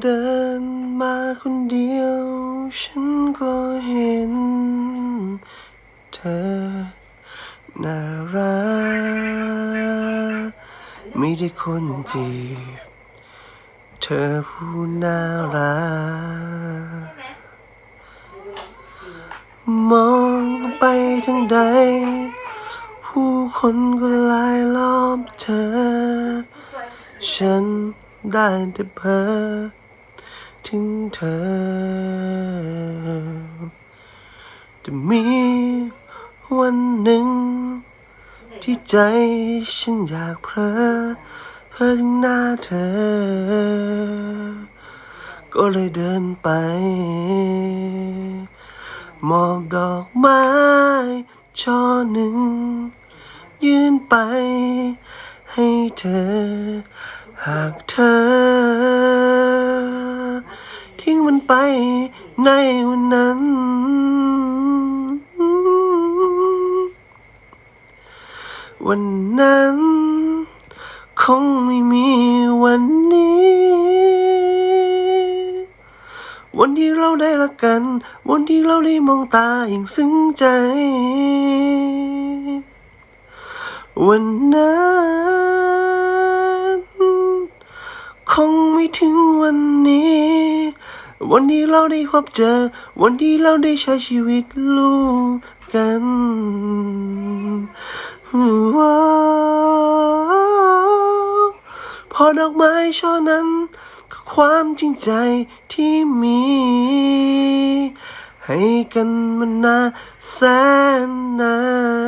เดินมาคนเดียว ฉันก็เห็น เธอ น่ารักไมีแต่คนจีบเธอผู้น่ารักมองไปทางใด ผู้คนก็ลายล้อมเธอ ฉัน ได้แต่เพ้อถึงเธอแต่มีวันหนึ่ง ที่ใจฉันอยากเพลอเพ้อถึงหน้าเธอ ก็เลยเดินไป มอบดอกไม้ช่อหนึ่ง ยื่นไปให้เธอ หากเธอ ทิ้งมันไปในวันนั้น วันนั้น คงไม่มีวันนี้ วันที่เราได้รักกัน วันที่เราได้มองตาอย่างซึ้งใจ วันนั้น คงไม่ ถึงวันนี้ วันที่เราได้พบเจอ วันที่เราได้ใช้ชีวิตร่วมกันพอดอกไม้ช่อนั้นคือความจริงใจที่มี ให้กันมานานแสนนาน